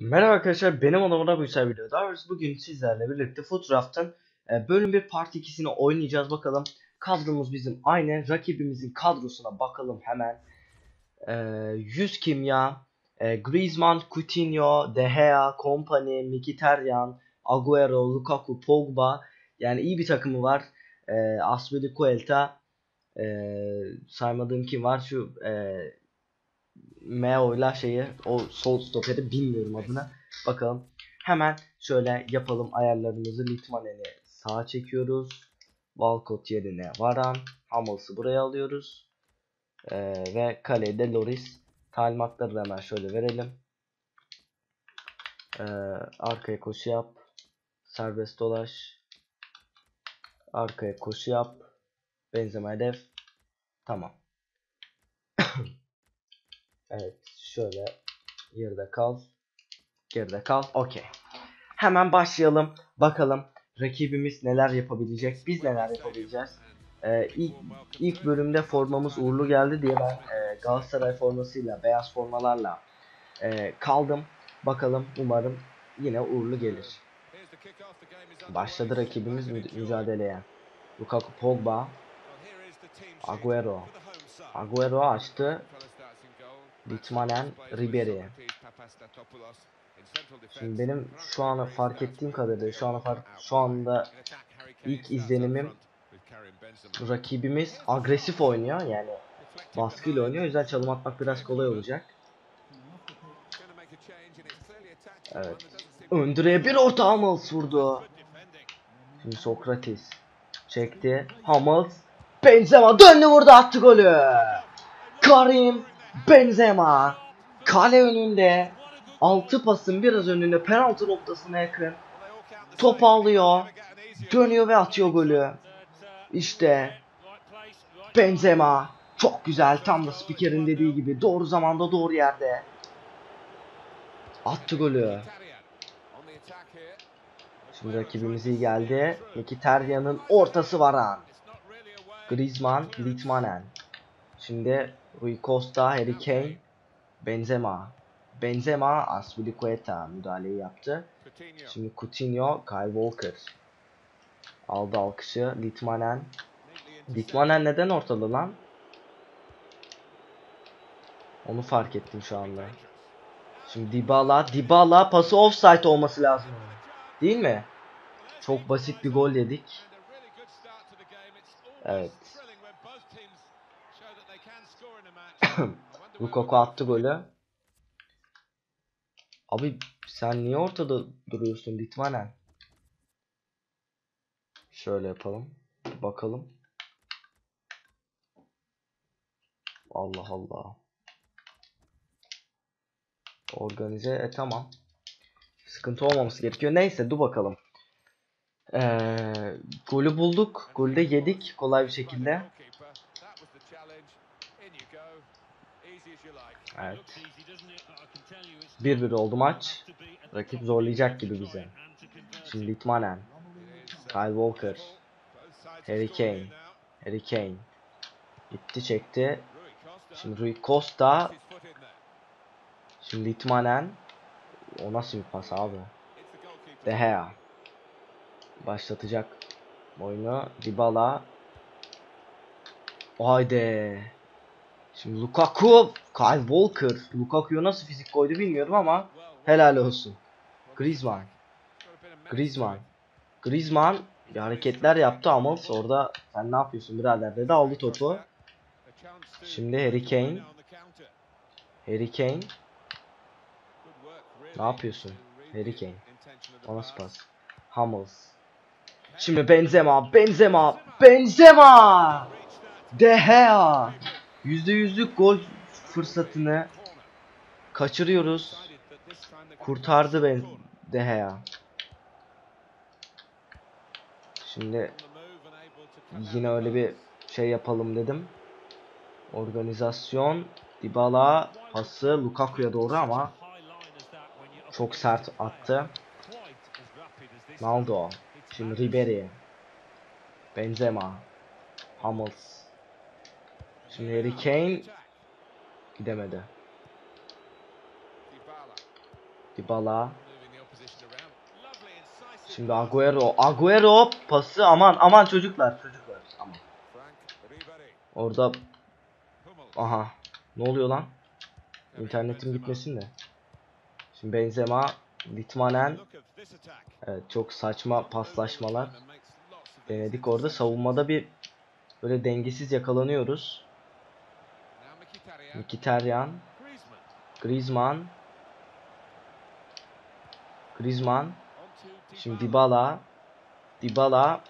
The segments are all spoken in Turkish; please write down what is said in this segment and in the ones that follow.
Merhaba arkadaşlar benim adamına bu güzel video. Daha doğrusu bugün sizlerle birlikte Footdraft'ın e, bölüm 1 part 2'sini oynayacağız bakalım. Kadromuz bizim aynı. Rakibimizin kadrosuna bakalım hemen. E, 100 kimya, e, Griezmann, Coutinho, De Gea, Kompany, Mkhitaryan, Agüero, Lukaku, Pogba. Yani iyi bir takımı var. E, Aspilicueta, e, saymadığım kim var? Şu e, Meo'yla şeyi o sol stoperi bilmiyorum adını. Bakalım. Hemen şöyle yapalım ayarlarımızı. Litmanen'i sağa çekiyoruz. Walcott yerine Varan. Hummels'ı buraya alıyoruz. Ee, ve kalede Loris. Talimatları da hemen şöyle verelim. Ee, arkaya koşu yap. Serbest dolaş. Arkaya koşu yap. Benzeme hedef. Tamam. Evet şöyle geride kal. Geride kal. Okey. Hemen başlayalım. Bakalım rakibimiz neler yapabilecek. Biz neler yapabileceğiz. Ee, ilk, ilk bölümde formamız uğurlu geldi diye ben e, Galatasaray formasıyla beyaz formalarla e, kaldım. Bakalım umarım yine uğurlu gelir. Başladı rakibimiz mü mücadeleye. Lukaku Pogba. Agüero. Agüero açtı. Litmanen Ribery. Şimdi benim şu ana fark ettiğim kadarıyla şu ana fark şu anda ilk izlenimim rakibimiz agresif oynuyor yani baskıyla oynuyor o yüzden çalım atmak biraz kolay olacak. Evet. Öndüre'ye bir orta Hummels vurdu. Şimdi Sokrates çekti. Hummels Benzema döndü vurdu attı golü. Karim Benzema kale önünde 6 pasın biraz önünde penaltı noktasına yakın. Top alıyor dönüyor ve atıyor golü. İşte Benzema çok güzel tam da spikerin dediği gibi doğru zamanda doğru yerde. Attı golü. Şimdi rakibimiz iyi geldi. Mkhitaryan'ın ortası varan Griezmann Litmanen şimdi Rui Costa, Harry Kane, Benzema. Benzema, Aspilicueta müdahaleyi yaptı. Şimdi Coutinho, Kyle Walker. Aldı alkışı. Litmanen. Litmanen neden ortada lan? Onu fark ettim şu anda. Şimdi Dybala, Dybala pası offside olması lazım. Değil mi? Çok basit bir gol yedik. Evet. Lukaku attı golü. Abi sen niye ortada duruyorsun Litmanen? Şöyle yapalım. Bakalım. Allah Allah. Organize e tamam. Sıkıntı olmaması gerekiyor. Neyse dur bakalım. Ee, golü bulduk. Golü de yedik kolay bir şekilde. Evet. 1-1 oldu maç. Rakip zorlayacak gibi bize. Şimdi Litmanen. Kyle Walker. Harry Kane. Harry Kane. Gitti çekti. Şimdi Rui Costa. Şimdi Litmanen. O nasıl bir pas abi? De Gea. Başlatacak oyunu. Dybala. Haydi. Şimdi Lukaku, Kyle Walker. Lukaku'ya nasıl fizik koydu bilmiyorum ama helal olsun. Griezmann. Griezmann. Griezmann bir hareketler yaptı ama orada sen ne yapıyorsun birader dedi aldı topu. Şimdi Harry Kane. Harry Kane. Ne yapıyorsun? Harry Kane. O nasıl pas? Hummels. Şimdi Benzema, Benzema, Benzema! De Gea! %100'lük gol fırsatını kaçırıyoruz. Kurtardı ben De Gea. Şimdi yine öyle bir şey yapalım dedim. Organizasyon Dybala pası Lukaku'ya doğru ama çok sert attı. Naldo. Şimdi Ribery. Benzema. Hummels. Şimdi Harry Kane gidemedi. Dybala. Şimdi Agüero. Agüero pası aman aman çocuklar çocuklar. Aman. Orada aha ne oluyor lan? İnternetim gitmesin de. Şimdi Benzema, Litmanen. Evet çok saçma paslaşmalar denedik orada. Savunmada bir böyle dengesiz yakalanıyoruz. Mkhitaryan, Griezmann, Griezmann. Şimdi Dybala, Dybala,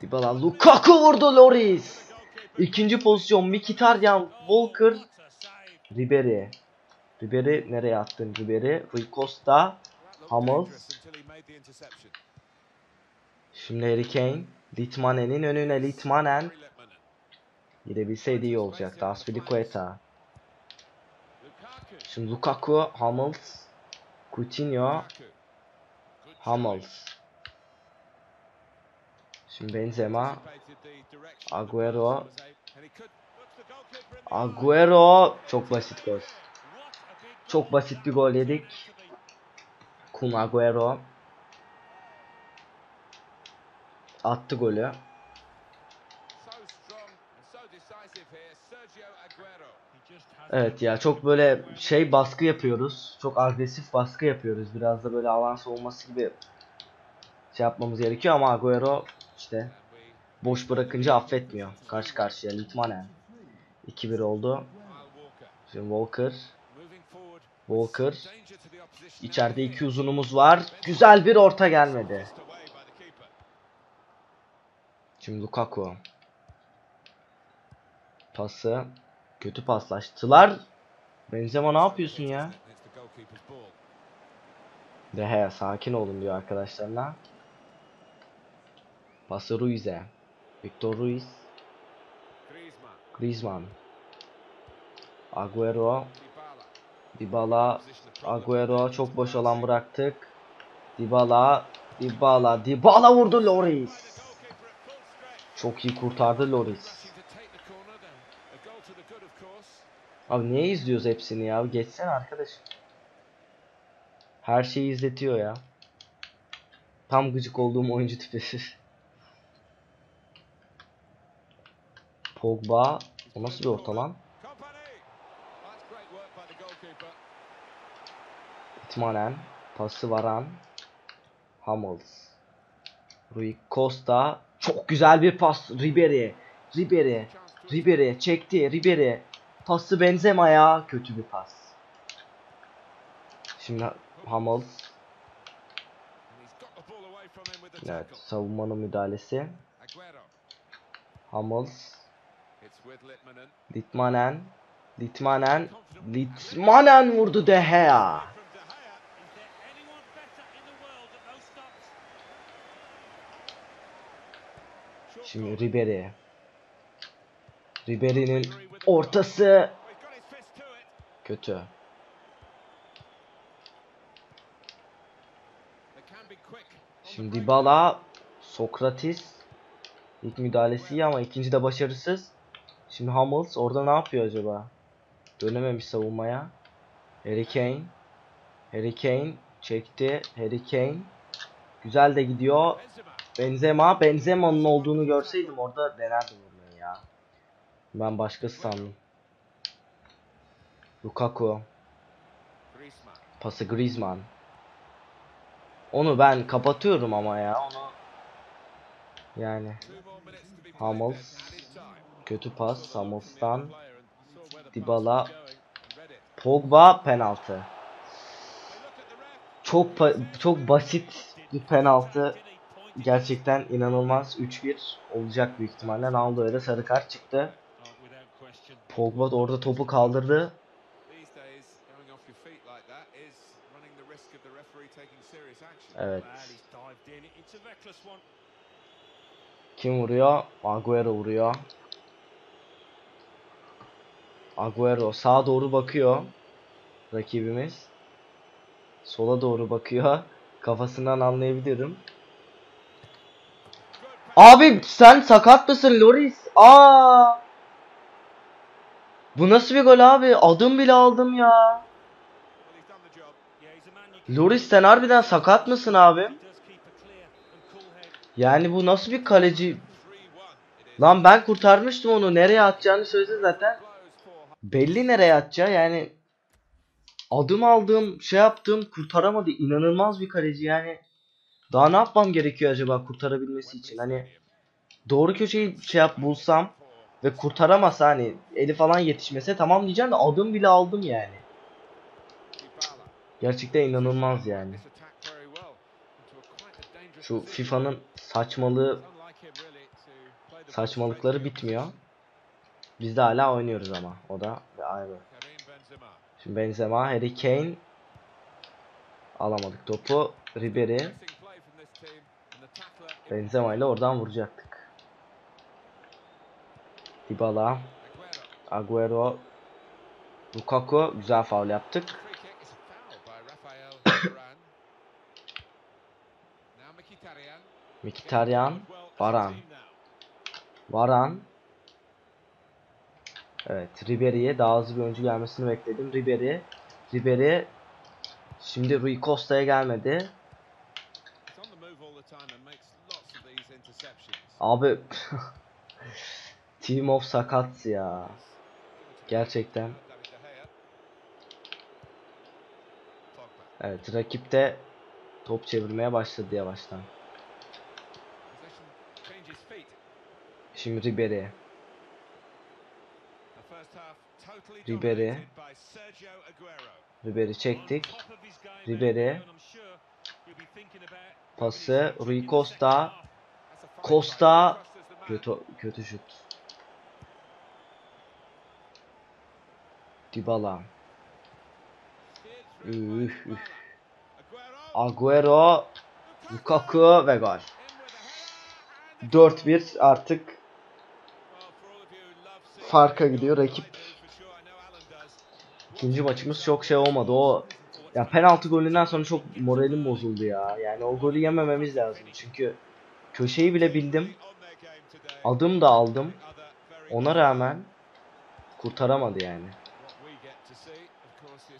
Dybala, Lukaku vurdu Loris. İkinci pozisyon Mkhitaryan, Walker, Ribery. Ribery nereye attın Ribery? Rui Costa, Hummels. Şimdi Harry Kane, Litmanen'in önüne Litmanen. Gidebilseydi iyi olacaktı. Aspilicueta. Şimdi Lukaku, Hummels, Coutinho, Hummels. Şimdi Benzema, Agüero, Agüero çok basit gol. Çok basit bir gol yedik. Kun Agüero attı golü. Evet ya çok böyle şey baskı yapıyoruz. Çok agresif baskı yapıyoruz. Biraz da böyle avans olması gibi şey yapmamız gerekiyor ama Agüero işte boş bırakınca affetmiyor. Karşı karşıya Litmanen. 2-1 oldu. Şimdi Walker. Walker. İçeride iki uzunumuz var. Güzel bir orta gelmedi. Şimdi Lukaku. Pası. Kötü paslaştılar. Benzema ne yapıyorsun ya? De he sakin olun diyor arkadaşlarına. Pası Ruiz'e. Victor Ruiz. Griezmann. Agüero. Dybala. Agüero çok boş alan bıraktık. Dybala. Dybala. Dybala vurdu Loris. Çok iyi kurtardı Loris. Abi niye izliyoruz hepsini ya? Geçsene arkadaş. Her şeyi izletiyor ya. Tam gıcık olduğum oyuncu tipi. Pogba. O nasıl bir orta lan? Itmanen. Pası varan. Hummels. Rui Costa. Çok güzel bir pas. Ribery. Ribery. Ribery çekti. Ribery. Pası Benzema'ya. Kötü bir pas. Şimdi Hummels. Evet savunmanın müdahalesi. Hummels. Litmanen. Litmanen. Litmanen vurdu De Gea. Şimdi Ribery. Ribery'nin ortası kötü. Şimdi Dybala, Sokratis ilk müdahalesi iyi ama ikinci de başarısız. Şimdi Hummels orada ne yapıyor acaba? Dönememiş savunmaya. Harry Kane. Harry Kane çekti. Harry Kane. Güzel de gidiyor. Benzema. Benzema'nın olduğunu görseydim orada denerdim vurmayı ya. Ben başkası sandım. Lukaku. Pası Griezmann. Onu ben kapatıyorum ama ya. Yani. Hummels. Kötü pas Hummels'tan. Dybala. Pogba penaltı. Çok çok basit bir penaltı. Gerçekten inanılmaz 3-1 olacak büyük ihtimalle. Ronaldo'ya da sarı kart çıktı. Pogba da orada topu kaldırdı. Evet. Kim vuruyor? Agüero vuruyor. Agüero sağa doğru bakıyor. Rakibimiz. Sola doğru bakıyor. Kafasından anlayabilirim. Abi sen sakat mısın Loris? Aa! Bu nasıl bir gol abi? Adım bile aldım ya. Loris sen harbiden sakat mısın abi? Yani bu nasıl bir kaleci? Lan ben kurtarmıştım onu. Nereye atacağını söyledi zaten. Belli nereye atacağı yani. Adım aldığım, şey yaptığım kurtaramadı. İnanılmaz bir kaleci yani. Daha ne yapmam gerekiyor acaba kurtarabilmesi için? Hani doğru köşeyi şey yap bulsam ve kurtaramasa hani eli falan yetişmese tamam diyeceğim de adım bile aldım yani. Gerçekten inanılmaz yani. Şu FIFA'nın saçmalığı saçmalıkları bitmiyor. Biz de hala oynuyoruz ama o da bir ayrı. Şimdi Benzema, Harry Kane alamadık topu. Ribery Benzema ile oradan vuracaktık. Dybala, Agüero, Lukaku güzel faul yaptık. Mkhitaryan, Varan. Varan. Evet, Ribery'e daha hızlı bir oyuncu gelmesini bekledim. Ribery, Ribery şimdi Rui Costa'ya gelmedi. Abi Team of sakat ya. Gerçekten. Evet, rakip de top çevirmeye başladı yavaştan. Şimdi Ribery. Ribery. Ribery çektik. Ribery. Pası Rui Costa. Costa kötü kötü şut. Dybala. Üf, üf. Agüero, Lukaku ve gol. 4-1 artık farka gidiyor rakip. İkinci maçımız çok şey olmadı. O ya penaltı golünden sonra çok moralim bozuldu ya. Yani o golü yemememiz lazım. Çünkü köşeyi bile bildim. Adım da aldım. Ona rağmen kurtaramadı yani.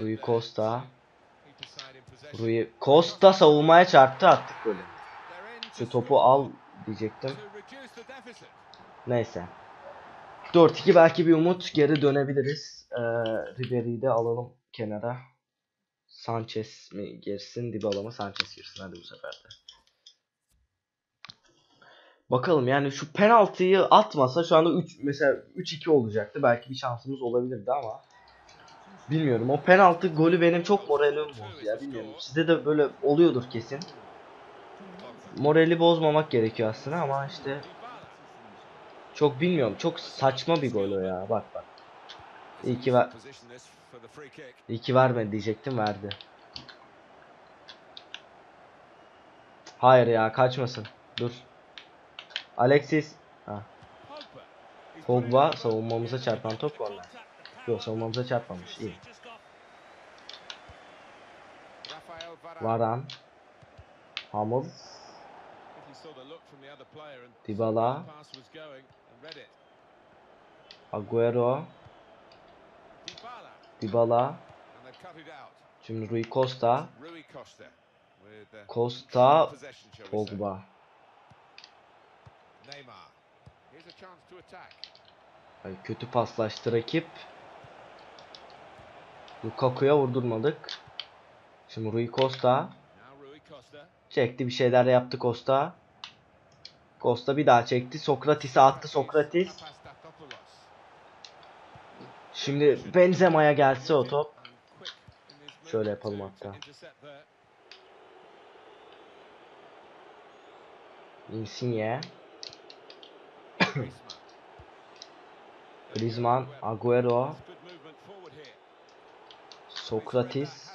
Rui Costa. Rui Costa savunmaya çarptı attık golü. Şu topu al diyecektim. Neyse. 4-2 belki bir umut geri dönebiliriz. Ee, Ribery'i de alalım kenara. Sanchez mi girsin, Dybala mı Sanchez girsin hadi bu sefer de. Bakalım yani şu penaltıyı atmasa şu anda 3 mesela 3-2 olacaktı. Belki bir şansımız olabilirdi ama bilmiyorum. O penaltı golü benim çok moralim bozdu ya bilmiyorum. Sizde de böyle oluyordur kesin. Morali bozmamak gerekiyor aslında ama işte çok bilmiyorum. Çok saçma bir gol o ya. Bak bak. İyi ki ver. İyi ki vermedi diyecektim verdi. Hayır ya kaçmasın. Dur. Alexis. Ha. Pogba savunmamıza çarpan top onlar. Yok savunmamıza çarpmamış. İyi. Varan. Hamur. Dybala. Agüero. Dybala. Şimdi Rui Costa. Costa. Pogba. Ay, kötü paslaştı rakip. Lukaku'ya vurdurmadık. Şimdi Rui Costa. Çekti bir şeyler yaptı Costa. Costa bir daha çekti. Sokrates'e attı Sokrates. Şimdi Benzema'ya gelse o top. Şöyle yapalım hatta. Insigne. Griezmann, Agüero, Sokrates,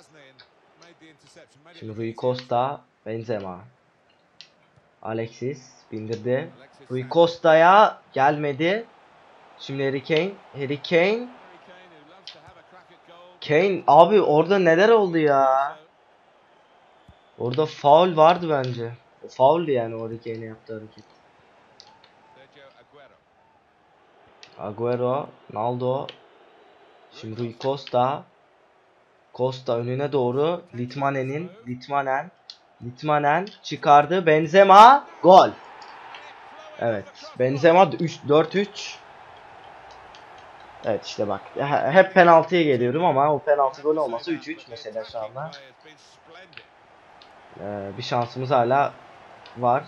Şimdi Rui Costa, Benzema. Alexis bindirdi. Rui Costa'ya gelmedi. Şimdi Harry Kane. Harry Kane. Kane abi orada neler oldu ya? Orada faul vardı bence. O fauldü yani o Harry Kane'e yaptığı hareket. Agüero, Naldo. Şimdi Rui Costa. Costa önüne doğru. Litmanen'in. Litmanen. Litmanen çıkardı. Benzema. Gol. Evet. Benzema 3 4-3. Evet işte bak. he- Hep penaltıya geliyorum ama o penaltı gol olmasa 3-3 mesela şu anda. Ee, bir şansımız hala var.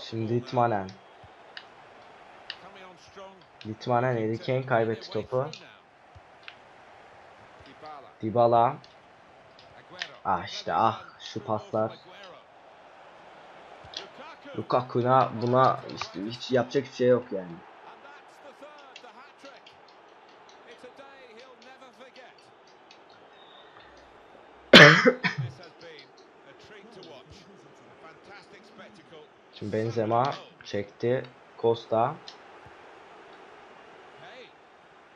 Şimdi Litmanen. Litmanen Harry Kane kaybetti topu. Dybala. Ah işte ah şu paslar. Lukaku'na buna işte hiç yapacak bir şey yok yani. Şimdi Benzema çekti. Costa.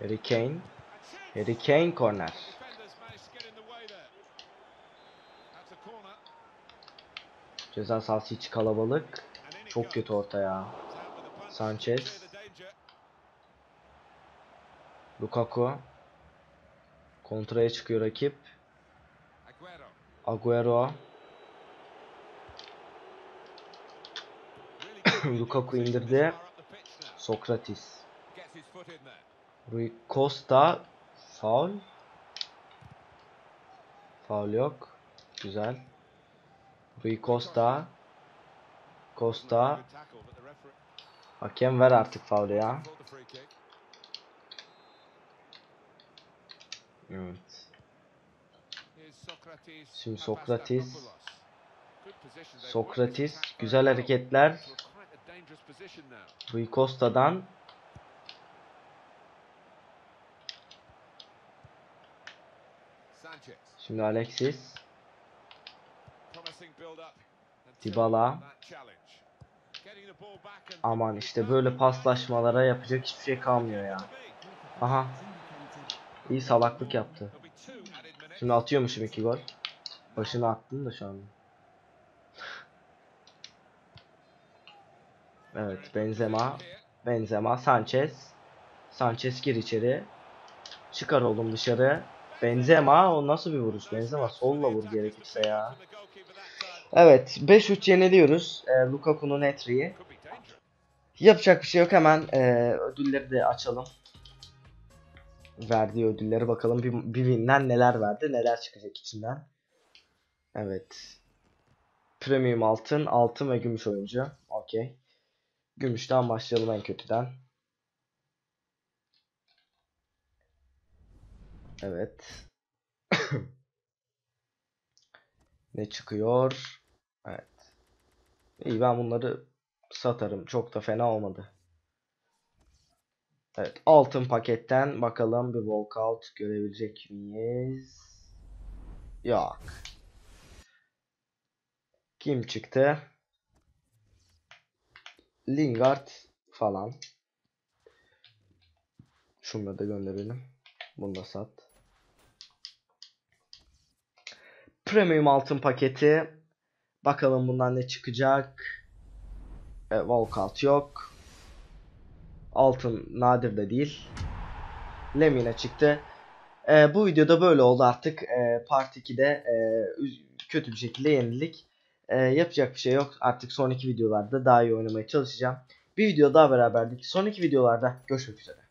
Harry Kane. Harry Kane corner. Ceza sahası içi kalabalık. Çok kötü orta ya. Sanchez. Lukaku. Kontraya çıkıyor rakip. Agüero. Lukaku indirdi. Sokratis. Rui Costa. Faul. Faul yok. Güzel. Rui Costa. Costa. Hakem ver artık faulü ya. Evet. Şimdi Sokratis. Sokratis. Güzel hareketler. Rui Costa'dan. Şimdi Alexis. Dybala. Aman işte böyle paslaşmalara yapacak hiçbir şey kalmıyor ya. Aha. İyi salaklık yaptı. Şimdi atıyormuşum iki gol. Başına attım da şu an. Evet Benzema. Benzema Sanchez. Sanchez gir içeri. Çıkar oğlum dışarı. Benzema o nasıl bir vuruş? Benzema solla vur gerekirse ya. Evet 5-3 yeniliyoruz. E, Lukaku'nun hat-trick'i. Yapacak bir şey yok hemen e, ödülleri de açalım. Verdiği ödülleri bakalım bir, bir winden neler verdi neler çıkacak içinden. Evet. Premium altın, altın ve gümüş oyuncu. Okey. Gümüşten başlayalım en kötüden. Evet. ne çıkıyor? Evet. İyi ben bunları satarım. Çok da fena olmadı. Evet. Altın paketten bakalım bir walkout görebilecek miyiz? Yok. Kim çıktı? Lingard falan. Şunları da gönderelim. Bunu da sat. Premium altın paketi. Bakalım bundan ne çıkacak. E, walkout yok. Altın nadir de değil. Lemina çıktı. E, bu videoda böyle oldu artık. E, part 2'de e, kötü bir şekilde yenildik. E, yapacak bir şey yok. Artık sonraki videolarda daha iyi oynamaya çalışacağım. Bir video daha beraberdik. Sonraki videolarda görüşmek üzere.